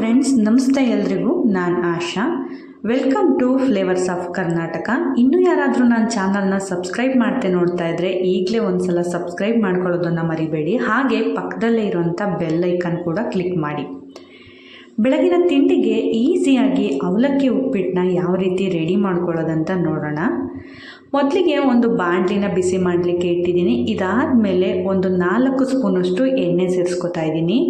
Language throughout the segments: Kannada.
ಫ್ರೆಂಡ್ಸ್ ನಮಸ್ತೆ ಎಲ್ರಿಗೂ, ನಾನು Asha. Welcome to flavours of Karnataka ಇನ್ನೂ ಯಾರಾದರೂ ನನ್ನ ಚಾನಲ್ನ ಸಬ್ಸ್ಕ್ರೈಬ್ ಮಾಡ್ತೆ ನೋಡ್ತಾ ಇದ್ರೆ, ಈಗಲೇ ಒಂದು ಸಲ ಸಬ್ಸ್ಕ್ರೈಬ್ ಮಾಡ್ಕೊಳ್ಳೋದನ್ನು ಮರಿಬೇಡಿ. ಹಾಗೆ ಪಕ್ಕದಲ್ಲೇ ಇರುವಂಥ ಬೆಲ್ ಐಕನ್ ಕೂಡ ಕ್ಲಿಕ್ ಮಾಡಿ. ಬೆಳಗಿನ ತಿಂಡಿಗೆ ಈಸಿಯಾಗಿ ಅವಲಕ್ಕಿ ಉಪ್ಪಿಟ್ಟನ್ನ ಯಾವ ರೀತಿ ರೆಡಿ ಮಾಡ್ಕೊಳ್ಳೋದಂತ ನೋಡೋಣ. ಮೊದಲಿಗೆ ಒಂದು ಬಾಂಡ್ಲಿನ ಬಿಸಿ ಮಾಡಲಿಕ್ಕೆ ಇಟ್ಟಿದ್ದೀನಿ. ಇದಾದ ಮೇಲೆ ಒಂದು ನಾಲ್ಕು ಸ್ಪೂನಷ್ಟು ಎಣ್ಣೆ ಸೇರಿಸ್ಕೊತಾ ಇದ್ದೀನಿ.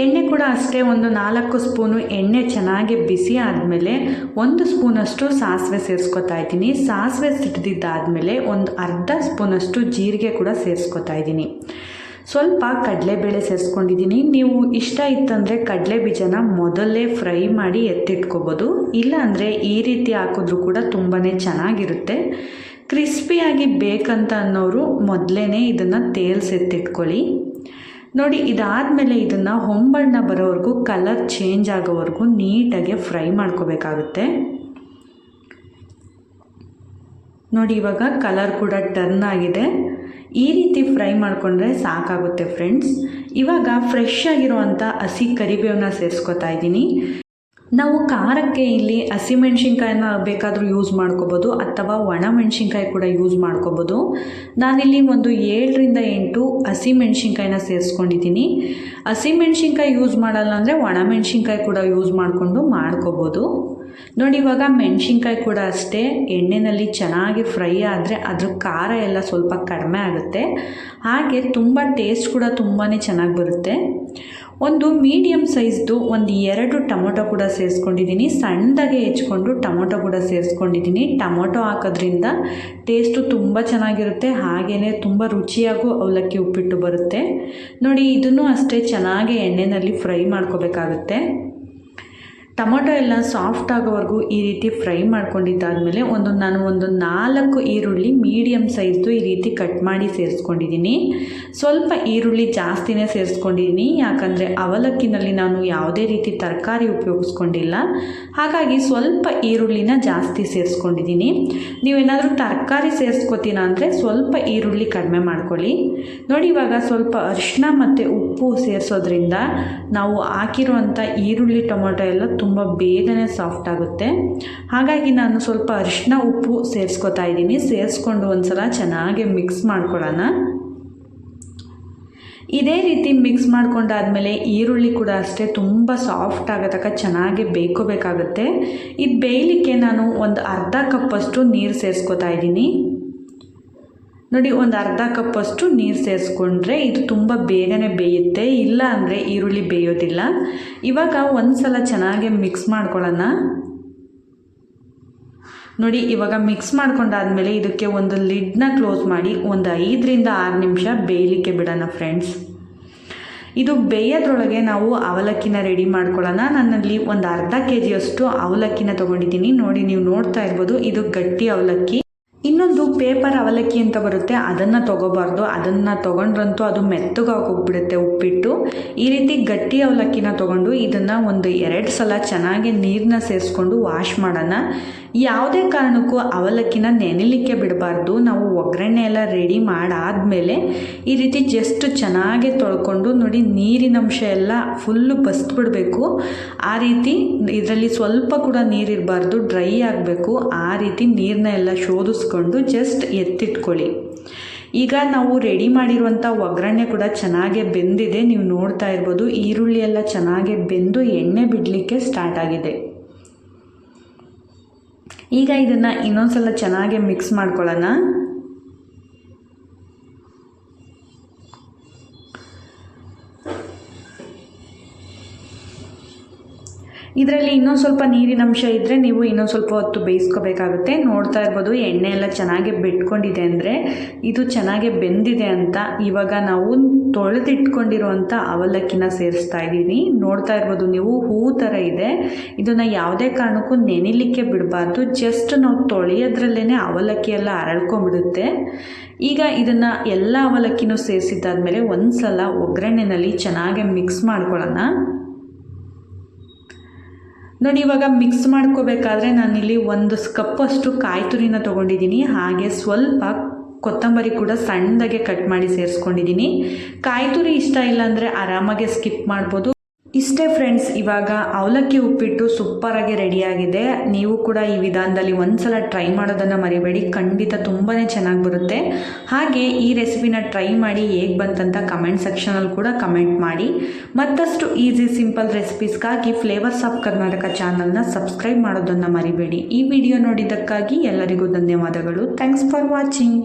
ಎಣ್ಣೆ ಕೂಡ ಅಷ್ಟೇ ಒಂದು ನಾಲ್ಕು ಸ್ಪೂನು ಎಣ್ಣೆ ಚೆನ್ನಾಗಿ ಬಿಸಿ ಆದಮೇಲೆ ಒಂದು ಸ್ಪೂನಷ್ಟು ಸಾಸಿವೆ ಸೇರಿಸ್ಕೊತಾ ಇದ್ದೀನಿ. ಸಾಸಿವೆ ಸಿಡ್ದಿದ್ದಾದಮೇಲೆ ಒಂದು ಅರ್ಧ ಸ್ಪೂನಷ್ಟು ಜೀರಿಗೆ ಕೂಡ ಸೇರಿಸ್ಕೊತಾ ಇದ್ದೀನಿ. ಸ್ವಲ್ಪ ಕಡಲೆಬೇಳೆ ಸೇರಿಸ್ಕೊಂಡಿದ್ದೀನಿ. ನೀವು ಇಷ್ಟ ಇತ್ತಂದರೆ ಕಡಲೆ ಬೀಜನ ಮೊದಲೇ ಫ್ರೈ ಮಾಡಿ ಎತ್ತಿಟ್ಕೋಬೋದು. ಇಲ್ಲಾಂದರೆ ಈ ರೀತಿ ಹಾಕಿದ್ರೂ ಕೂಡ ತುಂಬಾ ಚೆನ್ನಾಗಿರುತ್ತೆ. ಕ್ರಿಸ್ಪಿಯಾಗಿ ಬೇಕಂತ ಅನ್ನೋರು ಮೊದಲೇ ಇದನ್ನು ತೇಲ್ಸೆತ್ತಿಟ್ಕೊಳ್ಳಿ ನೋಡಿ, ಇದಾದಮೇಲೆ ಇದನ್ನು ಹೊಂಬಣ್ಣ ಬರೋವರೆಗೂ ಕಲರ್ ಚೇಂಜ್ ಆಗೋವರೆಗೂ ನೀಟಾಗಿ ಫ್ರೈ ಮಾಡ್ಕೋಬೇಕಾಗುತ್ತೆ. ನೋಡಿ, ಇವಾಗ ಕಲರ್ ಕೂಡ ಟರ್ನ್ ಆಗಿದೆ. ಈ ರೀತಿ ಫ್ರೈ ಮಾಡಿಕೊಂಡ್ರೆ ಸಾಕಾಗುತ್ತೆ ಫ್ರೆಂಡ್ಸ್ ಇವಾಗ ಫ್ರೆಶ್ ಆಗಿರುವಂಥ ಹಸಿ ಕರಿಬೇವನ್ನ ಸೇರಿಸ್ಕೊತಾ ಇದ್ದೀನಿ. ನಾವು ಖಾರಕ್ಕೆ ಇಲ್ಲಿ ಹಸಿಮೆಣ್ಸಿನ್ಕಾಯನ್ನ ಬೇಕಾದರೂ ಯೂಸ್ ಮಾಡ್ಕೋಬೋದು ಅಥವಾ ಒಣ ಮೆಣಸಿನ್ಕಾಯಿ ಕೂಡ ಯೂಸ್ ಮಾಡ್ಕೋಬೋದು. ನಾನಿಲ್ಲಿ ಒಂದು ಏಳರಿಂದ ಎಂಟು ಹಸಿಮೆಣ್ಸಿನ್ಕಾಯಿನ ಸೇರಿಸ್ಕೊಂಡಿದ್ದೀನಿ. ಹಸಿಮೆಣ್ಸಿನ್ಕಾಯಿ ಯೂಸ್ ಮಾಡಲ್ಲ ಅಂದರೆ ಒಣ ಮೆಣಸಿನ್ಕಾಯಿ ಕೂಡ ಯೂಸ್ ಮಾಡಿಕೊಂಡು ಮಾಡ್ಕೋಬೋದು. ನೋಡಿ, ಇವಾಗ ಮೆಣಸಿನ್ಕಾಯಿ ಕೂಡ ಅಷ್ಟೇ. ಎಣ್ಣೆಯಲ್ಲಿ ಚೆನ್ನಾಗಿ ಫ್ರೈ ಆದರೆ ಅದ್ರ ಖಾರ ಎಲ್ಲ ಸ್ವಲ್ಪ ಕಡಿಮೆ ಆಗುತ್ತೆ. ಹಾಗೆ ತುಂಬ ಟೇಸ್ಟ್ ಕೂಡ ತುಂಬಾ ಚೆನ್ನಾಗಿ ಬರುತ್ತೆ. ಒಂದು ಮೀಡಿಯಮ್ ಸೈಜ್ದು ಒಂದು ಎರಡು ಟೊಮೊಟೊ ಕೂಡ ಸೇರಿಸ್ಕೊಂಡಿದ್ದೀನಿ. ಸಣ್ಣದಾಗೆ ಹೆಚ್ಕೊಂಡು ಟೊಮೊಟೊ ಕೂಡ ಸೇರಿಸ್ಕೊಂಡಿದ್ದೀನಿ. ಟೊಮೊಟೊ ಹಾಕೋದ್ರಿಂದ ಟೇಸ್ಟು ತುಂಬ ಚೆನ್ನಾಗಿರುತ್ತೆ. ಹಾಗೆಯೇ ತುಂಬ ರುಚಿಯಾಗೂ ಅವಲಕ್ಕಿ ಉಪ್ಪಿಟ್ಟು ಬರುತ್ತೆ. ನೋಡಿ, ಇದನ್ನು ಅಷ್ಟೇ ಚೆನ್ನಾಗಿ ಎಣ್ಣೆಯಲ್ಲಿ ಫ್ರೈ ಮಾಡ್ಕೋಬೇಕಾಗುತ್ತೆ. ಟೊಮೊಟೊ ಎಲ್ಲ ಸಾಫ್ಟ್ ಆಗೋವರೆಗೂ ಈ ರೀತಿ ಫ್ರೈ ಮಾಡ್ಕೊಂಡಿದ್ದಾದಮೇಲೆ ಒಂದು ನಾನು ಒಂದು ನಾಲ್ಕು ಈರುಳ್ಳಿ ಮೀಡಿಯಮ್ ಸೈಜ್ದು ಈ ರೀತಿ ಕಟ್ ಮಾಡಿ ಸೇರಿಸ್ಕೊಂಡಿದ್ದೀನಿ. ಸ್ವಲ್ಪ ಈರುಳ್ಳಿ ಜಾಸ್ತಿನೇ ಸೇರಿಸ್ಕೊಂಡಿದ್ದೀನಿ. ಯಾಕಂದರೆ ಅವಲಕ್ಕಿನಲ್ಲಿ ನಾನು ಯಾವುದೇ ರೀತಿ ತರಕಾರಿ ಉಪಯೋಗಿಸ್ಕೊಂಡಿಲ್ಲ. ಹಾಗಾಗಿ ಸ್ವಲ್ಪ ಈರುಳ್ಳಿನ ಜಾಸ್ತಿ ಸೇರಿಸ್ಕೊಂಡಿದ್ದೀನಿ. ನೀವೇನಾದರೂ ತರಕಾರಿ ಸೇರಿಸ್ಕೊತೀನ ಅಂದರೆ ಸ್ವಲ್ಪ ಈರುಳ್ಳಿ ಕಡಿಮೆ ಮಾಡ್ಕೊಳ್ಳಿ. ನೋಡಿ ಇವಾಗ ಸ್ವಲ್ಪ ಅರಿಶಿನ ಮತ್ತು ಉಪ್ಪು ಸೇರಿಸೋದ್ರಿಂದ ನಾವು ಹಾಕಿರುವಂಥ ಈರುಳ್ಳಿ ಟೊಮೊಟೊ ಎಲ್ಲ ತುಂಬ ಬೇಗನೆ ಸಾಫ್ಟ್ ಆಗುತ್ತೆ. ಹಾಗಾಗಿ ನಾನು ಸ್ವಲ್ಪ ಅರಿಶಿನ ಉಪ್ಪು ಸೇರಿಸ್ಕೊತಾ ಇದ್ದೀನಿ. ಸೇರಿಸ್ಕೊಂಡು ಒಂದು ಸಲ ಚೆನ್ನಾಗಿ ಮಿಕ್ಸ್ ಮಾಡ್ಕೊಳ್ಳೋಣ. ಇದೇ ರೀತಿ ಮಿಕ್ಸ್ ಮಾಡ್ಕೊಂಡಾದಮೇಲೆ ಈರುಳ್ಳಿ ಕೂಡ ಅಷ್ಟೇ ತುಂಬ ಸಾಫ್ಟ್ ಆಗೋತಕ್ಕ ಚೆನ್ನಾಗಿ ಬೇಯ್ಕೋಬೇಕಾಗುತ್ತೆ ಇದು ಬೇಯಲಿಕ್ಕೆ ನಾನು ಒಂದು ಅರ್ಧ ಕಪ್ಪಷ್ಟು ನೀರು ಸೇರಿಸ್ಕೊತಾ ಇದ್ದೀನಿ. ನೋಡಿ, ಒಂದು ಅರ್ಧ ಕಪ್ಪಷ್ಟು ನೀರು ಸೇರಿಸ್ಕೊಂಡ್ರೆ ಇದು ತುಂಬ ಬೇಗನೆ ಬೇಯುತ್ತೆ. ಇಲ್ಲ ಅಂದರೆ ಈರುಳ್ಳಿ ಬೇಯೋದಿಲ್ಲ. ಇವಾಗ ಒಂದು ಸಲ ಚೆನ್ನಾಗಿ ಮಿಕ್ಸ್ ಮಾಡ್ಕೊಳ್ಳೋಣ. ನೋಡಿ, ಇವಾಗ ಮಿಕ್ಸ್ ಮಾಡ್ಕೊಂಡಾದ್ಮೇಲೆ ಇದಕ್ಕೆ ಒಂದು ಲಿಡ್ನ ಕ್ಲೋಸ್ ಮಾಡಿ ಒಂದು ಐದರಿಂದ ಆರು ನಿಮಿಷ ಬೇಯಲಿಕ್ಕೆ ಬಿಡೋಣ ಫ್ರೆಂಡ್ಸ್ ಇದು ಬೇಯೋದ್ರೊಳಗೆ ನಾವು ಅವಲಕ್ಕಿನ ರೆಡಿ ಮಾಡ್ಕೊಳ್ಳೋಣ. ನನ್ನಲ್ಲಿ ಒಂದು ಅರ್ಧ ಕೆ ಜಿಯಷ್ಟು ಅವಲಕ್ಕಿನ ತೊಗೊಂಡಿದ್ದೀನಿ. ನೋಡಿ, ನೀವು ನೋಡ್ತಾ ಇರ್ಬೋದು, ಇದು ಗಟ್ಟಿ ಅವಲಕ್ಕಿ. ಪೇಪರ್ ಅವಲಕ್ಕಿ ಅಂತ ಬರುತ್ತೆ, ಅದನ್ನು ತೊಗೋಬಾರ್ದು. ಅದನ್ನು ತೊಗೊಂಡ್ರಂತೂ ಅದು ಮೆತ್ತಗಾಗಿ ಹೋಗ್ಬಿಡುತ್ತೆ ಉಪ್ಪಿಟ್ಟು. ಈ ರೀತಿ ಗಟ್ಟಿ ಅವಲಕ್ಕಿನ ತೊಗೊಂಡು ಇದನ್ನು ಒಂದು ಎರಡು ಸಲ ಚೆನ್ನಾಗಿ ನೀರನ್ನ ಸೇರಿಸ್ಕೊಂಡು ವಾಶ್ ಮಾಡೋಣ. ಯಾವುದೇ ಕಾರಣಕ್ಕೂ ಅವಲಕ್ಕಿನ ನೆನೆಲಿಕ್ಕೆ ಬಿಡಬಾರ್ದು. ನಾವು ಒಗ್ಗರಣೆ ಎಲ್ಲ ರೆಡಿ ಮಾಡಾದಮೇಲೆ ಈ ರೀತಿ ಜಸ್ಟ್ ಚೆನ್ನಾಗಿ ತೊಳ್ಕೊಂಡು ನೋಡಿ ನೀರಿನಂಶ ಎಲ್ಲ ಫುಲ್ಲು ಬಸ್ಬಿಡಬೇಕು ಆ ರೀತಿ ಇದರಲ್ಲಿ ಸ್ವಲ್ಪ ಕೂಡ ನೀರಿರಬಾರ್ದು ಡ್ರೈ ಆಗಬೇಕು. ಆ ರೀತಿ ನೀರನ್ನ ಎಲ್ಲ ಶೋಧಿಸ್ಕೊಂಡು ಜಸ್ಟ್ ಎತ್ತಿಟ್ಕೊಳ್ಳಿ. ಈಗ ನಾವು ರೆಡಿ ಮಾಡಿರುವಂಥ ಒಗ್ಗರಣೆ ಕೂಡ ಚೆನ್ನಾಗೆ ಬೆಂದಿದೆ. ನೀವು ನೋಡ್ತಾ ಇರ್ಬೋದು, ಈರುಳ್ಳಿ ಎಲ್ಲ ಚೆನ್ನಾಗೆ ಬೆಂದು ಎಣ್ಣೆ ಬಿಡಲಿಕ್ಕೆ ಸ್ಟಾರ್ಟ್ ಆಗಿದೆ. ಈಗ ಇದನ್ನು ಇನ್ನೊಂದ್ಸಲ ಚೆನ್ನಾಗೆ ಮಿಕ್ಸ್ ಮಾಡ್ಕೊಳ್ಳೋಣ. ಇದರಲ್ಲಿ ಇನ್ನೊಂದು ಸ್ವಲ್ಪ ನೀರಿನ ಅಂಶ ಇದ್ದರೆ ನೀವು ಇನ್ನೊಂದು ಸ್ವಲ್ಪ ಹೊತ್ತು ಬೇಯಿಸ್ಕೋಬೇಕಾಗುತ್ತೆ. ನೋಡ್ತಾ ಇರ್ಬೋದು, ಎಣ್ಣೆ ಎಲ್ಲ ಚೆನ್ನಾಗಿ ಬಿಟ್ಕೊಂಡಿದೆ ಅಂದರೆ ಇದು ಚೆನ್ನಾಗಿ ಬೆಂದಿದೆ ಅಂತ ಇವಾಗ ನಾವು ತೊಳೆದಿಟ್ಕೊಂಡಿರುವಂಥ ಅವಲಕ್ಕಿನ ಸೇರಿಸ್ತಾ ಇದ್ದೀನಿ. ನೋಡ್ತಾ ಇರ್ಬೋದು, ನೀವು ಹೂ ಥರ ಇದೆ. ಇದನ್ನು ಯಾವುದೇ ಕಾರಣಕ್ಕೂ ನೆನಿಲಿಕ್ಕೆ ಬಿಡಬಾರ್ದು. ಜಸ್ಟ್ ನಾವು ತೊಳೆಯೋದ್ರಲ್ಲೇ ಅವಲಕ್ಕಿ ಎಲ್ಲ ಅರಳ್ಕೊಂಡ್ಬಿಡುತ್ತೆ. ಈಗ ಇದನ್ನು ಎಲ್ಲ ಅವಲಕ್ಕಿನೂ ಸೇರಿಸಿದ್ದಾದ್ಮೇಲೆ ಒಂದು ಸಲ ಒಗ್ಗರಣೆನಲ್ಲಿ ಚೆನ್ನಾಗಿ ಮಿಕ್ಸ್ ಮಾಡ್ಕೊಳ್ಳೋಣ. ನೋಡಿ, ಇವಾಗ ಮಿಕ್ಸ್ ಮಾಡ್ಕೋಬೇಕಾದ್ರೆ ನಾನಿಲ್ಲಿ ಒಂದು ಕಪ್ಪಷ್ಟು ಕಾಯಿ ತುರಿನ ತೊಗೊಂಡಿದ್ದೀನಿ. ಹಾಗೆ ಸ್ವಲ್ಪ ಕೊತ್ತಂಬರಿ ಕೂಡ ಸಣ್ಣದಾಗೆ ಕಟ್ ಮಾಡಿ ಸೇರಿಸ್ಕೊಂಡಿದ್ದೀನಿ. ಕಾಯಿ ತುರಿ ಇಷ್ಟ ಇಲ್ಲ ಅಂದರೆ ಆರಾಮಾಗೆ ಸ್ಕಿಪ್ ಮಾಡ್ಬೋದು. ಇಷ್ಟೇ ಫ್ರೆಂಡ್ಸ್ ಇವಾಗ ಅವಲಕ್ಕಿ ಉಪ್ಪಿಟ್ಟು ಸೂಪರಾಗಿ ರೆಡಿಯಾಗಿದೆ ನೀವು ಕೂಡ ಈ ವಿಧಾನದಲ್ಲಿ ಒಂದ್ಸಲ ಟ್ರೈ ಮಾಡೋದನ್ನು ಮರಿಬೇಡಿ. ಖಂಡಿತ ತುಂಬಾ ಚೆನ್ನಾಗಿ ಬರುತ್ತೆ. ಹಾಗೆ ಈ ರೆಸಿಪಿನ ಟ್ರೈ ಮಾಡಿ ಹೇಗೆ ಬಂತಂತ ಕಮೆಂಟ್ ಸೆಕ್ಷನಲ್ಲಿ ಕೂಡ ಕಮೆಂಟ್ ಮಾಡಿ. ಮತ್ತಷ್ಟು ಈಸಿ ಸಿಂಪಲ್ ರೆಸಿಪೀಸ್ಗಾಗಿ ಫ್ಲೇವರ್ಸ್ ಆಫ್ ಕರ್ನಾಟಕ ಚಾನಲ್ನ ಸಬ್ಸ್ಕ್ರೈಬ್ ಮಾಡೋದನ್ನು ಮರಿಬೇಡಿ. ಈ ವಿಡಿಯೋ ನೋಡಿದ್ದಕ್ಕಾಗಿ ಎಲ್ಲರಿಗೂ ಧನ್ಯವಾದಗಳು. Thanks for watching